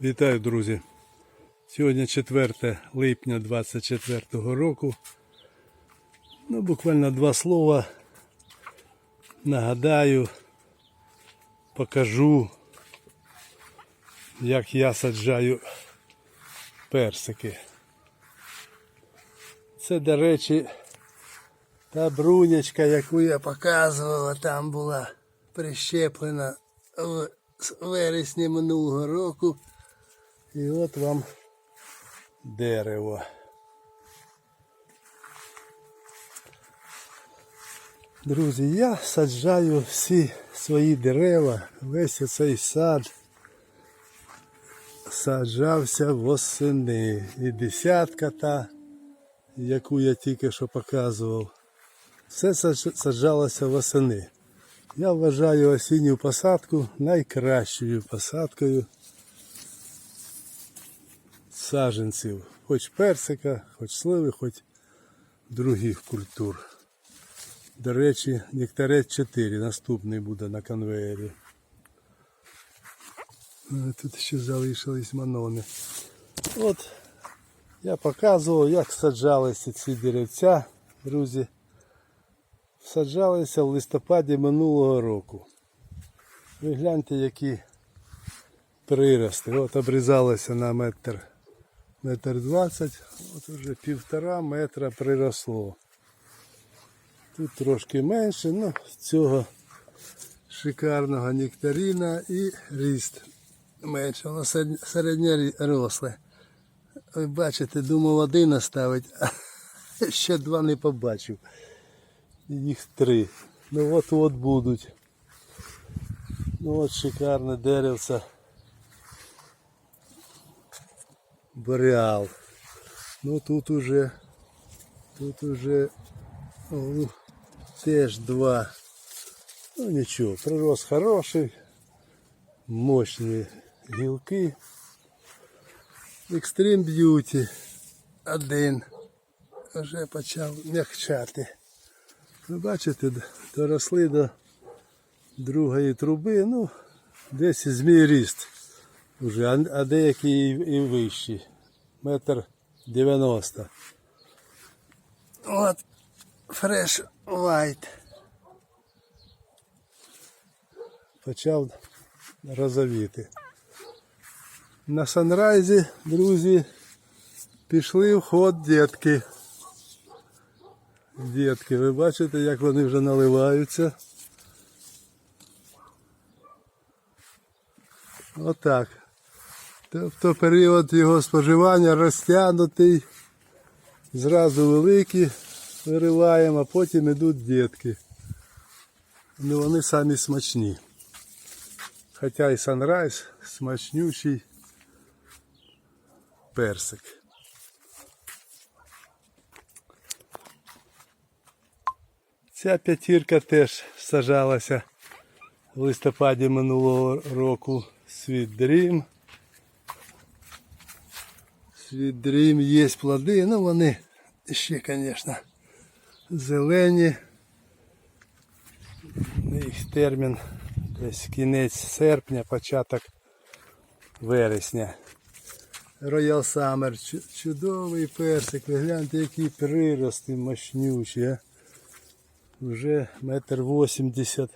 Вітаю, друзі! Сьогодні 4 липня 24 року. Ну, буквально два слова. Нагадаю, покажу, як я саджаю персики. Це, до речі, та брунячка, яку я показувала, там була прищеплена в вересні минулого року. І от вам дерево. Друзі, я саджаю всі свої дерева, весь цей сад саджався восени. І десятка та, яку я тільки що показував, все саджалося восени. Я вважаю осінню посадку найкращою посадкою саджанців, хоч персика, хоч сливи, хоч других культур. До речі, нектарет 4 наступний буде на конвеєрі. Тут ще залишились манони. От я показував, як саджалися ці деревця, друзі. Саджалися в листопаді минулого року. Ви гляньте, які прирости. От обрізалося на метр, метр двадцять, от вже півтора метра приросло. Тут трошки менше, ну цього шикарного нектарина і ріст менше. Воно середнє росле. Ви бачите, думав один оставить, а ще два не побачив. Їх три. Ну от от будуть. Ну от шикарне деревце. Бореал. Ну тут уже тут уже о, теж два. Ну нічого, прирост хороший, мощні гілки. Extreme Beauty один вже почав м'якчати. Ви бачите, доросли до другої труби, ну, десь з мій ріст вже, а, деякі і вищі. Метр дев'яносто. От Fresh White. Почав розовіти. На санрайзі, друзі, пішли в ход дітки. Дітки, ви бачите, як вони вже наливаються. Отак. Тобто період його споживання розтягнутий, зразу великі вириваємо, а потім йдуть дітки. Ну вони самі смачні. Хоча і санрайз смачнючий персик. Ця п'ятірка теж сажалася в листопаді минулого року Sweet Dream. Dream є плоди, ну вони ще, звісно, зелені. Їх термін десь кінець серпня, початок вересня. Royal Summer, чудовий персик, ви гляньте, які прирости мощнючі. А? Вже метр вісімдесят.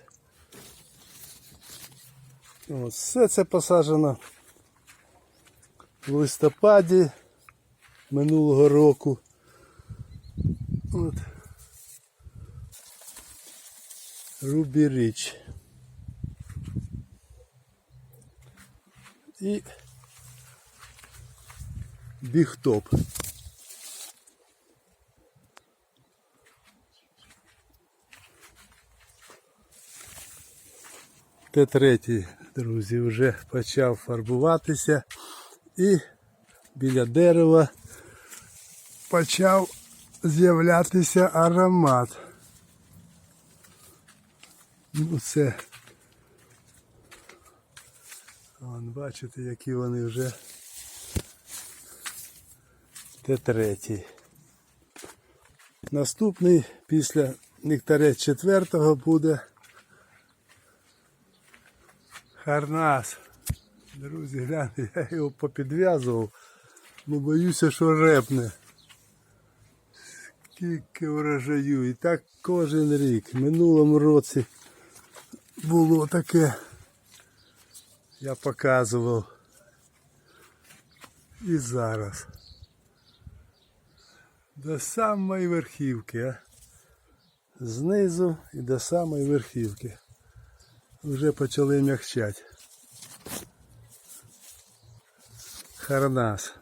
Все це посаджено в листопаді минулого року. От. Рубі Річ. І Біхтоп. Т3, друзі, вже почав фарбуватися і біля дерева почав з'являтися аромат. Ну це. Вон, бачите, які вони вже Т3. Наступний після нектаря четвертого буде Харнас. Друзі, гляньте, я його попідв'язував, бо боюся, що репне. Скільки врожаю. І так кожен рік. В минулому році було таке. Я показував. І зараз. До самої верхівки, а? Знизу і до самої верхівки. Вже почали м'якчати. Харнас.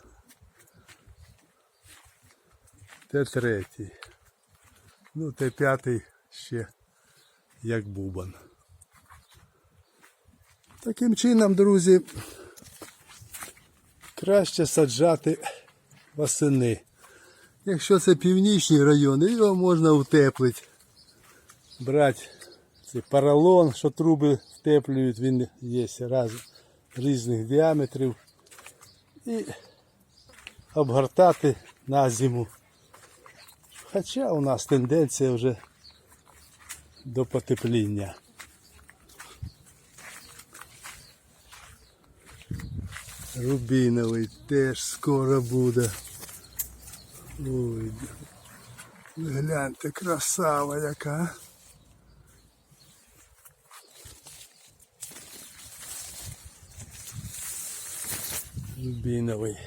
Те третій. Ну, те п'ятий ще як бубан. Таким чином, друзі, краще саджати восени. Якщо це північні райони, його можна утеплити. Брати цей поролон, що труби втеплюють, він є раз, різних діаметрів. І обгортати на зиму. Хоча у нас тенденція вже до потепління. Рубіновий теж скоро буде. Ой, гляньте, красава яка. Рубіновий.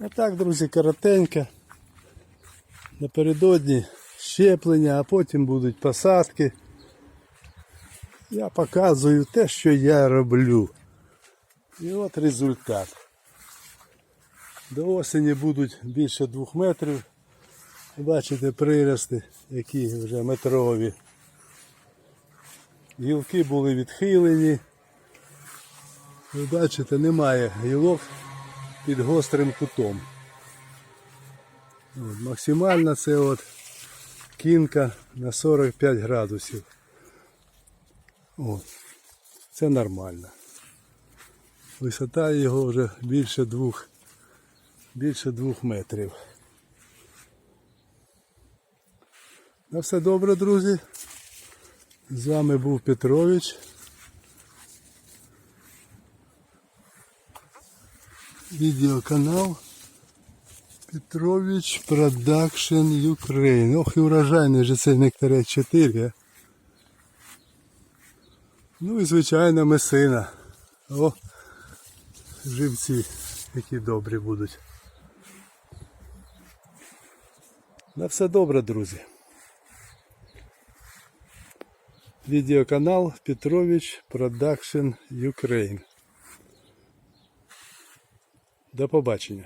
А так, друзі, коротенько. Напередодні щеплення, а потім будуть посадки. Я показую те, що я роблю. І от результат. До осені будуть більше двох метрів. Бачите прирости, які вже метрові. Гілки були відхилені. Ви бачите, немає гілок під гострим кутом. От, максимально це от кінка на 45 градусів. От. Це нормально. Висота його вже більше двох, більше двох метрів. На все добре, друзі. З вами був Петрович. Відеоканал Петрович Production Ukraine. Ох і урожайний же цей нектаре 4. Ну і звичайно месина. О, живці, які добрі будуть. На все добре, друзі. Відеоканал Петрович Production Ukraine. До побачення.